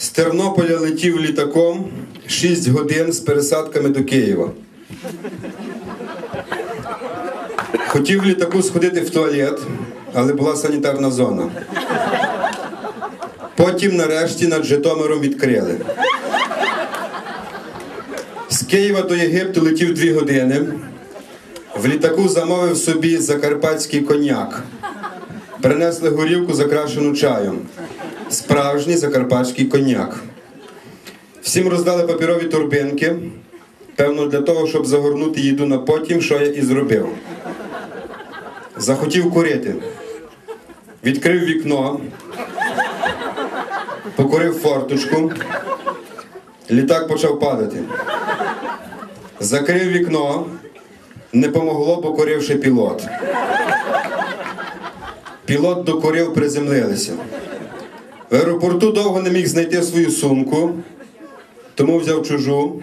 З Тернополя летів літаком 6 годин з пересадками до Києва. Хотів літаку сходити в туалет, але була санітарна зона. Потім, нарешті, над Житомиром відкрили. З Києва до Єгипту летів 2 години. В літаку замовив собі закарпатський коньяк. Принесли горілку, закрашену чаєм. Справжній закарпатський коньяк. Всім роздали папірові турбинки. Певно, для того, щоб загорнути їду на потім, що я і зробив. Захотів курити. Відкрив вікно, покурив форточку. Літак почав падати. Закрив вікно, не помогло, покоривши пілот. Пілот докорив, приземлилися. В аеропорту довго не міг знайти свою сумку, тому взяв чужу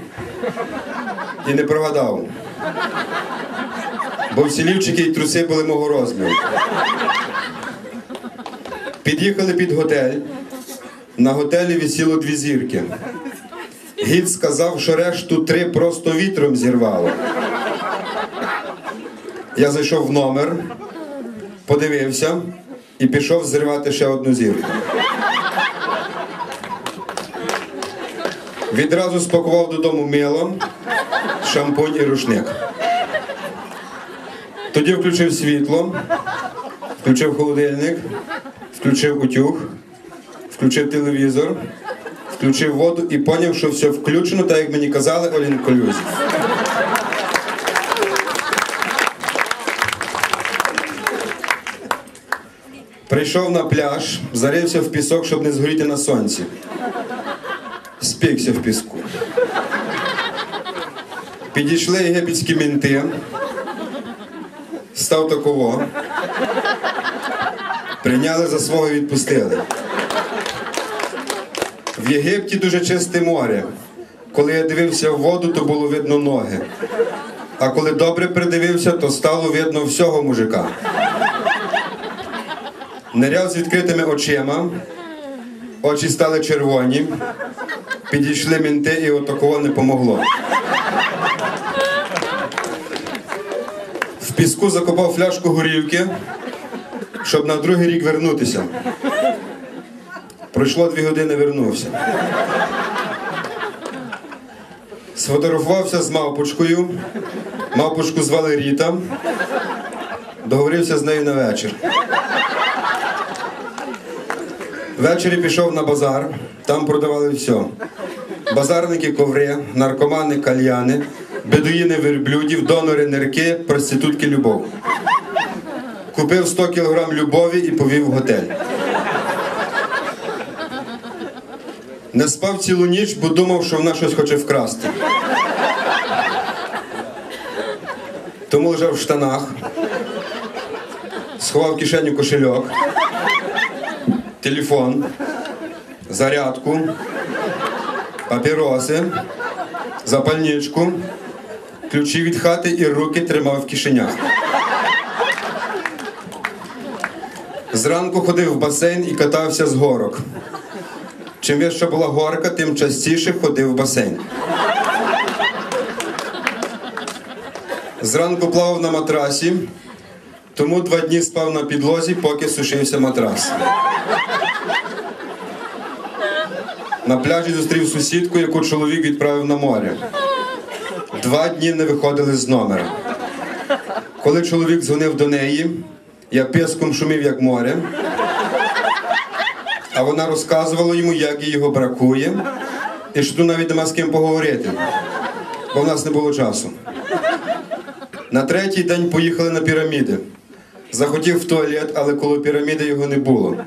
і не прогадав. Бо всі лівчики і труси були мого розміру. Під'їхали під готель. На готелі висіло дві зірки. Гід сказав, що решту три просто вітром зірвало. Я зайшов в номер, подивився і пішов зривати ще одну зірку. Відразу спакував додому мило, шампунь і рушник. Тоді включив світло, включив холодильник, включив утюг, включив телевізор, включив воду і поняв, що все включено, так як мені казали, all inclusive. Прийшов на пляж, зарився в пісок, щоб не згоріти на сонці. Спікся в піску. Підійшли єгипетські мінти, став таково. Прийняли за свого і відпустили. В Єгипті дуже чисте море. Коли я дивився в воду, то було видно ноги. А коли добре придивився, то стало видно всього мужика. Ниряв з відкритими очима, очі стали червоні, підійшли мінти і отакого не помогло. В піску закопав фляжку горівки, щоб на другий рік вернутися. Пройшло дві години, вернувся. Сфотографувався з мавпочкою. Мавпочку звали Ріта. Договорився з нею на вечір. Ввечері пішов на базар, там продавали все. Базарники коври, наркомани кальяни, бедуїни верблюдів, донори нирки, проститутки любов. Купив 100 кілограм любові і повів в готель. Не спав цілу ніч, бо думав, що вона щось хоче вкрасти. Тому лежав в штанах, сховав в кишеню кошельок, телефон, зарядку, папіроси, запальничку, ключі від хати і руки тримав в кишенях. Зранку ходив в басейн і катався з горок. Чим вища була горка, тим частіше ходив в басейн. Зранку плавав на матрасі, тому два дні спав на підлозі, поки сушився матрас. На пляжі зустрів сусідку, яку чоловік відправив на море. Два дні не виходили з номера. Коли чоловік дзвонив до неї, я писком шумів, як море. А вона розказувала йому, як їй його бракує, і що тут навіть нема з ким поговорити, бо в нас не було часу. На третій день поїхали на піраміди. Захотів в туалет, але коло піраміди його не було.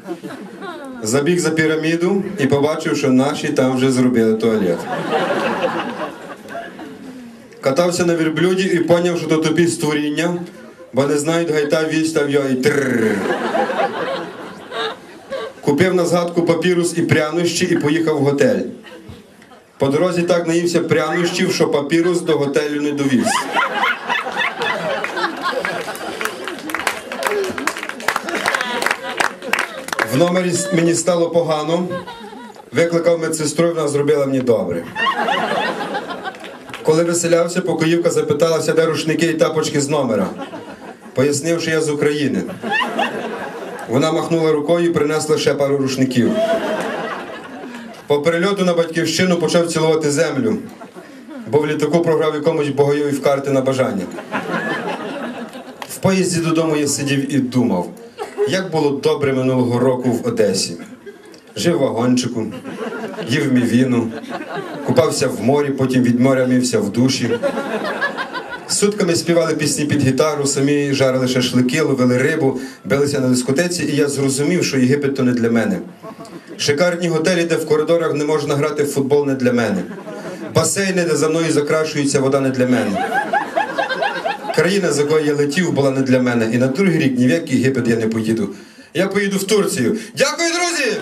Забіг за піраміду і побачив, що наші там вже зробили туалет. Катався на верблюді і поняв, що то тупі створіння, бо не знають гайта вістав його і трррр. Купив на згадку папірус і прянощі і поїхав в готель. По дорозі так наївся прянощів, що папірус до готелю не довіз. В номері мені стало погано, Викликав медсестру, вона зробила мені добре. Коли виселявся, покоївка запиталася, де рушники і тапочки з номера. Пояснив, що я з України. Вона махнула рукою і принесла ще пару рушників. По перельоту на батьківщину почав цілувати землю, бо в літаку програв якомусь богойові в карти на бажання. В поїзді додому я сидів і думав, як було добре минулого року в Одесі. Жив в вагончику, їв мівіну, купався в морі, потім від моря мився в душі. Сутками співали пісні під гітару, самі жарили шашлики, ловили рибу, билися на дискотеці, і я зрозумів, що Єгипет то не для мене. Шикарні готелі, де в коридорах не можна грати в футбол, не для мене. Басейни, де за мною закрашується вода, не для мене. Країна, з якої я летів, була не для мене. І на другий рік ні в який Єгипет я не поїду. Я поїду в Турцію. Дякую, друзі!